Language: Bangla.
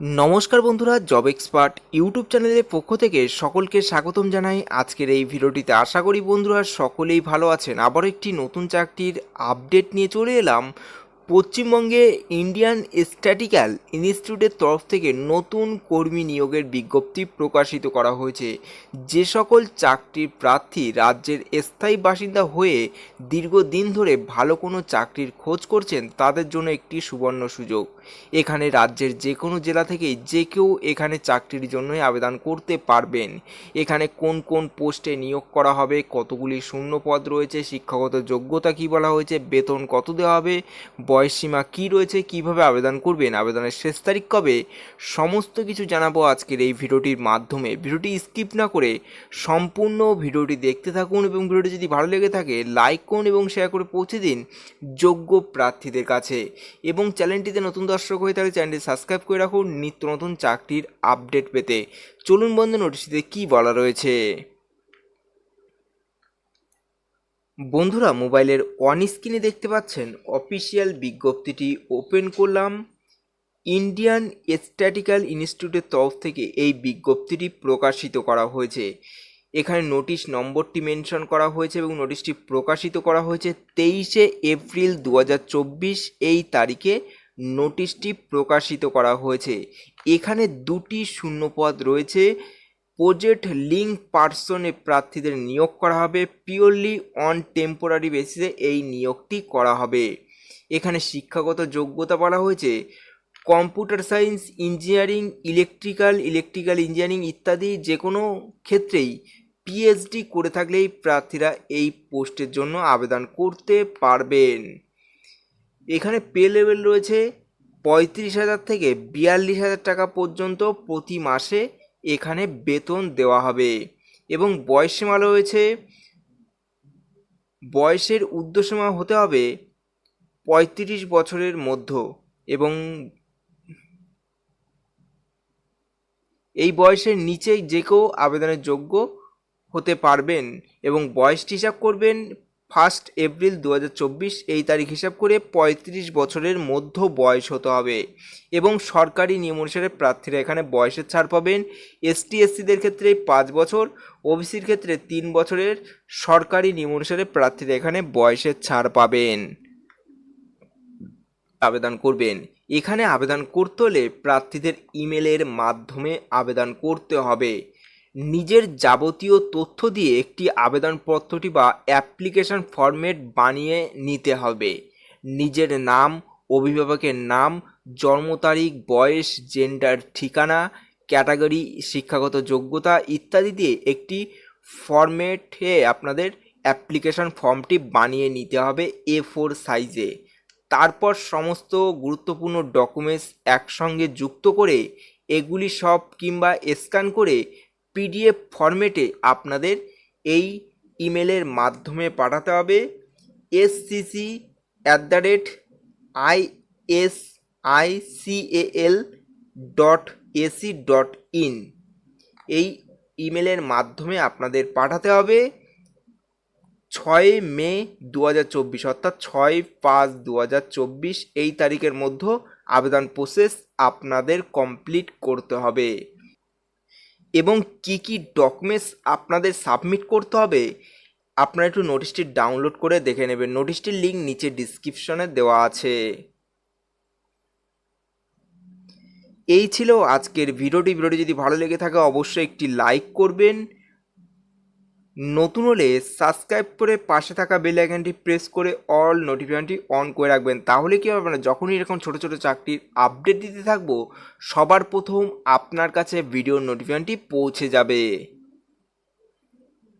নমস্কার বন্ধুরা, জব এক্সপার্ট ইউটিউব চ্যানেলের পক্ষ থেকে সকলকে স্বাগতম জানাই আজকের এই ভিডিওটিতে। আশা করি বন্ধুরা সকলেই ভালো আছেন। আবার একটি নতুন চাকরির আপডেট নিয়ে চলে এলাম। পশ্চিমবঙ্গে ইন্ডিয়ান স্ট্যাটিক্যাল ইনস্টিটিউটের তরফ থেকে নতুন কর্মী নিয়োগের বিজ্ঞপ্তি প্রকাশিত করা হয়েছে। যে সকল চাকরির প্রার্থী রাজ্যের স্থায়ী বাসিন্দা হয়ে দীর্ঘদিন ধরে ভালো কোনো চাকরির খোঁজ করছেন, তাদের জন্য একটি সুবর্ণ সুযোগ। এখানে রাজ্যের যে কোনো জেলা থেকে যে কেউ এখানে চাকরির জন্যই আবেদন করতে পারবেন। এখানে কোন কোন পোস্টে নিয়োগ করা হবে, কতগুলি শূন্য পদ রয়েছে, শিক্ষাগত যোগ্যতা কি বলা হয়েছে, বেতন কত দেওয়া হবে বয়সসীমা কি রয়েছে, কীভাবে আবেদন করবেন, আবেদনের শেষ তারিখ কবে, সমস্ত কিছু জানাব আজকের এই ভিডিওটির মাধ্যমে। ভিডিওটি স্কিপ না করে সম্পূর্ণ ভিডিওটি দেখতে থাকুন এবং ভিডিওটি যদি ভালো লেগে থাকে, লাইক করুন এবং শেয়ার করে পৌঁছে দিন যোগ্য প্রার্থীদের কাছে। এবং চ্যানেলটিতে নতুন দর্শক হয়ে থাকলে চ্যানেলটি সাবস্ক্রাইব করে রাখুন নিত্য নতুন চাকরির আপডেট পেতে। চলুন বন্ধু নোটিশটিতে কী বলা রয়েছে? বন্ধুরা, মোবাইলের অন স্ক্রিনে দেখতে পাচ্ছেন অফিসিয়াল বিজ্ঞপ্তিটি ওপেন করলাম। ইন্ডিয়ান স্ট্যাটিক্যাল ইনস্টিটিউটের তরফ থেকে এই বিজ্ঞপ্তিটি প্রকাশিত করা হয়েছে। এখানে নোটিশ নম্বরটি মেনশন করা হয়েছে এবং নোটিশটি প্রকাশিত করা হয়েছে তেইশে এপ্রিল দু হাজার চব্বিশ, এই তারিখে নোটিশটি প্রকাশিত করা হয়েছে। এখানে দুটি শূন্যপদ রয়েছে। প্রজেক্ট লিঙ্ক পার্সনে প্রার্থীদের নিয়োগ করা হবে। পিওরলি অন টেম্পোরারি বেসিসে এই নিয়োগটি করা হবে। এখানে শিক্ষাগত যোগ্যতা বলা হয়েছে। Computer science engineering electrical electrical engineering ইত্যাদি যে কোনো ক্ষেত্রেই পিএইচডি করে থাকলেই প্রার্থীরা এই পোস্টের জন্য আবেদন করতে পারবেন। এখানে পে লেভেল রয়েছে পঁয়ত্রিশ হাজার থেকে বিয়াল্লিশ হাজার টাকা পর্যন্ত প্রতি মাসে এখানে বেতন দেওয়া হবে। এবং বয়সসীমা রয়েছে, বয়সের ঊর্ধ্বসীমা হতে হবে পঁয়ত্রিশ বছরের মধ্য। এবং এই বয়সের নিচেই যে কেউ আবেদনের যোগ্য হতে পারবেন এবং বয়সটি হিসাব করবেন ফার্স্ট এপ্রিল দু হাজার চব্বিশ এই তারিখ হিসাব করে পঁয়ত্রিশ বছরের মধ্য বয়স হতে হবে এবং সরকারি নিয়ম অনুসারে প্রার্থীরা এখানে বয়সের ছাড় পাবেন। এসটি এসসিদের ক্ষেত্রে পাঁচ বছর, ওবিসির ক্ষেত্রে তিন বছরের। সরকারি নিয়ম অনুসারে প্রার্থীরা এখানে বয়সের ছাড় পাবেন। আবেদন করবেন। এখানে আবেদন করতে হলে প্রার্থীদের ইমেলের মাধ্যমে আবেদন করতে হবে। নিজের যাবতীয় তথ্য দিয়ে একটি আবেদনপত্রটি বা অ্যাপ্লিকেশন ফরম্যাট বানিয়ে নিতে হবে। নিজের নাম, অভিভাবকের নাম, জন্ম তারিখ, বয়স জেন্ডার ঠিকানা, ক্যাটাগরি, শিক্ষাগত যোগ্যতা ইত্যাদি দিয়ে একটি ফরম্যাটে আপনাদের অ্যাপ্লিকেশন ফর্মটি বানিয়ে নিতে হবে এ ফোর সাইজে তারপর সমস্ত গুরুত্বপূর্ণ ডকুমেন্টস একসঙ্গে যুক্ত করে এগুলি সব কিংবা স্ক্যান করে পিডিএফ ফরম্যাটে আপনাদের এই ইমেলের মাধ্যমে পাঠাতে হবে। SCC at the rate I S I cal dot AC dot in এই ইমেলের মাধ্যমে আপনাদের পাঠাতে হবে। ছয় মে দু হাজার চব্বিশ, অর্থাৎ ছয় পাঁচ দু এই তারিখের মধ্যে আবেদন প্রসেস আপনাদের কমপ্লিট করতে হবে। এবং কি কি ডকুমেন্টস আপনাদের সাবমিট করতে হবে, আপনারা একটু নোটিশটি ডাউনলোড করে দেখে নেবেন। নোটিশটির লিঙ্ক নিচে ডিসক্রিপশনে দেওয়া আছে। এই ছিল আজকের ভিডিওটি। ভিডিওটি যদি ভালো লেগে থাকে, অবশ্যই একটি লাইক করবেন। নতুন হলে সাবস্ক্রাইব করে পাশে থাকা বেল আইকনটি প্রেস করে অল নোটিফিকেশনটি অন করে রাখবেন। তাহলে কী হবে না যখনই এরকম ছোটো ছোটো চাকরির আপডেট দিতে থাকব, সবার প্রথম আপনার কাছে ভিডিও নোটিফিকেশনটি পৌঁছে যাবে।